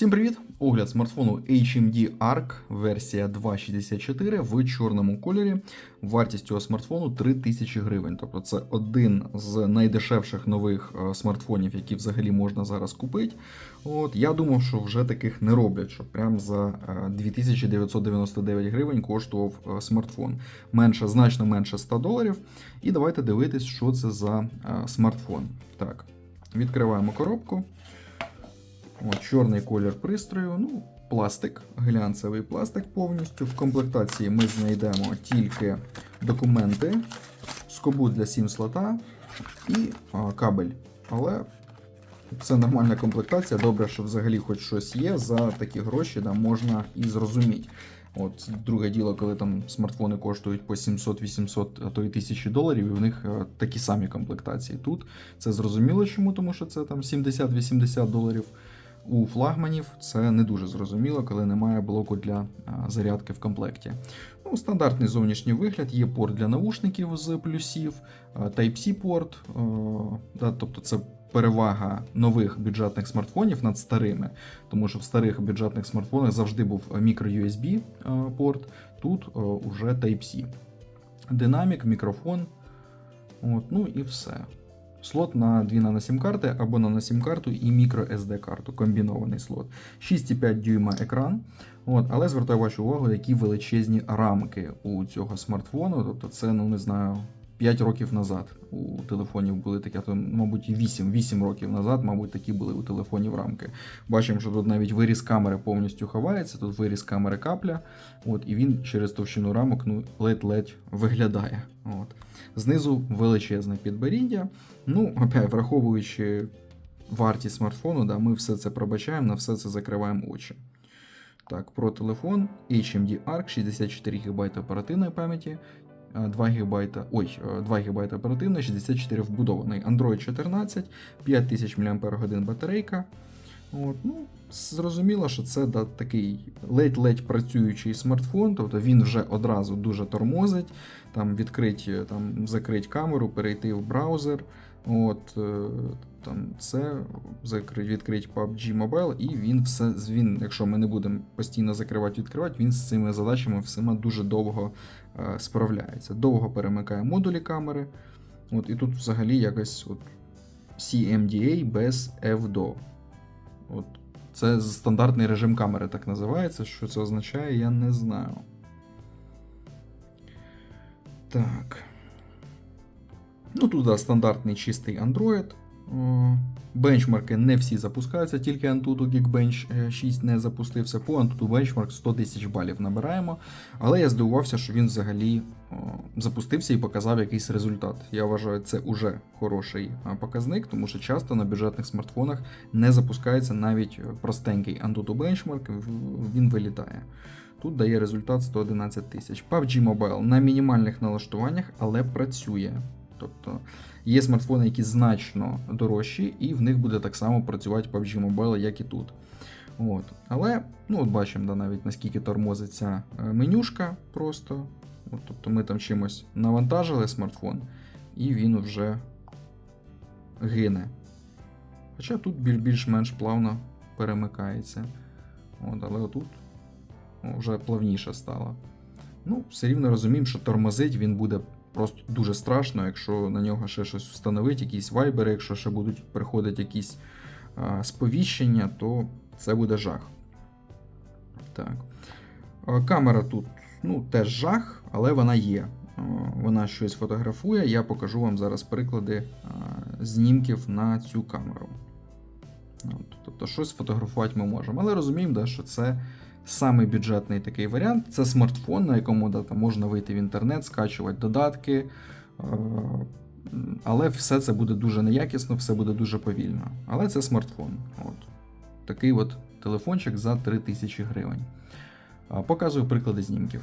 Всім привіт! Огляд смартфону HMD ARC версія 2.64 в чорному кольорі. Вартість цього смартфону 3000 гривень. Тобто це один з найдешевших нових е, смартфонів, які взагалі можна зараз купити. От я думав, що вже таких не роблять, що прям за е, 2999 гривень коштував е, смартфон. Менше, значно менше 100 доларів. І давайте дивитись, що це за е, смартфон. Так, відкриваємо коробку. От, чорний колір пристрою, ну, пластик, глянцевий пластик повністю. В комплектації ми знайдемо тільки документи, скобу для сім слота і а, кабель. Але це нормальна комплектація. Добре, що взагалі хоч щось є. За такі гроші да, можна і зрозуміти. От друге діло, коли там смартфони коштують по 700-800, а то й тисячі доларів, і в них е, такі самі комплектації. Тут це зрозуміло чому, тому що це там 70-80 доларів. У флагманів це не дуже зрозуміло, коли немає блоку для зарядки в комплекті. Ну, Стандартний зовнішній вигляд, є порт для наушників з плюсів, Type-C порт, да, тобто це перевага нових бюджетних смартфонів над старими, тому що в старих бюджетних смартфонах завжди був а, порт, тут уже Type-C. Динамік, мікрофон. От, ну і все. Слот на 2 наносім-карти або наносім-карту і microSD-карту, комбінований слот. 6,5 дюйма екран. От, але звертаю вашу увагу, які величезні рамки у цього смартфону. Тобто, це, ну не знаю, 5 років назад у телефонів були такі, то, мабуть, 8, 8 років назад, мабуть, такі були у телефонів рамки. Бачимо, що тут навіть виріз камери повністю ховається, тут виріз камери капля. От, і він через товщину рамок ну, ледь-ледь виглядає. От. Знизу величезне підборіддя. Ну, опять, враховуючи вартість смартфону, да, ми все це пробачаємо, на все це закриваємо очі. Так, про телефон HMD ARC 64 ГБ оперативної пам'яті, 2 ГБ, ой, 2 ГБ оперативної, 64 вбудований. Android 14, 5000 мАч батарейка. От, ну, Зрозуміло, що це да, такий ледь-ледь працюючий смартфон, тобто він вже одразу дуже тормозить, там відкрить, там, закрить камеру, перейти в браузер. От, е, там Це відкрить PUBG Mobile, і він все, він, якщо ми не будемо постійно закривати, відкривати, він з цими задачами всіма дуже довго е, справляється. Довго перемикає модулі камери. От, І тут взагалі якось от, CMDA без FDO. От, Це стандартний режим камери, так називається. Що це означає, я не знаю. Так. Ну, тут да, стандартний чистий Android. Бенчмарки не всі запускаються, тільки Antutu Geekbench 6 не запустився. По Antutu Benchmark 100 тисяч балів набираємо. Але я здивувався, що він взагалі запустився і показав якийсь результат. Я вважаю, це уже хороший показник, тому що часто на бюджетних смартфонах не запускається навіть простенький Antutu Benchmark, він вилітає. Тут дає результат 111 тисяч. PUBG Mobile на мінімальних налаштуваннях, але працює. Тобто є смартфони, які значно дорожчі, і в них буде так само працювати PUBG Mobile, як і тут. От. Але ну, от бачимо да, навіть наскільки тормозиться менюшка просто. От, Тобто ми там чимось навантажили смартфон, і він вже гине. Хоча тут більш-менш плавно перемикається. От, Але отут вже плавніше стало. Ну, все рівно розуміємо, що тормозить він буде просто дуже страшно, якщо на нього ще щось встановити, якісь вайбери, якщо ще будуть приходити якісь а, сповіщення, то це буде жах. Так. Камера тут ну, теж жах, але вона є. Вона щось фотографує. Я покажу вам зараз приклади знімків на цю камеру. Тобто, щось фотографувати ми можемо. Але розуміємо, да, що це. Самий бюджетний такий варіант це смартфон, на якому там, можна вийти в інтернет, скачувати додатки. Але все це буде дуже неякісно, все буде дуже повільно. Але це смартфон. От. Такий от телефончик за 3000 гривень. Показую приклади знімків.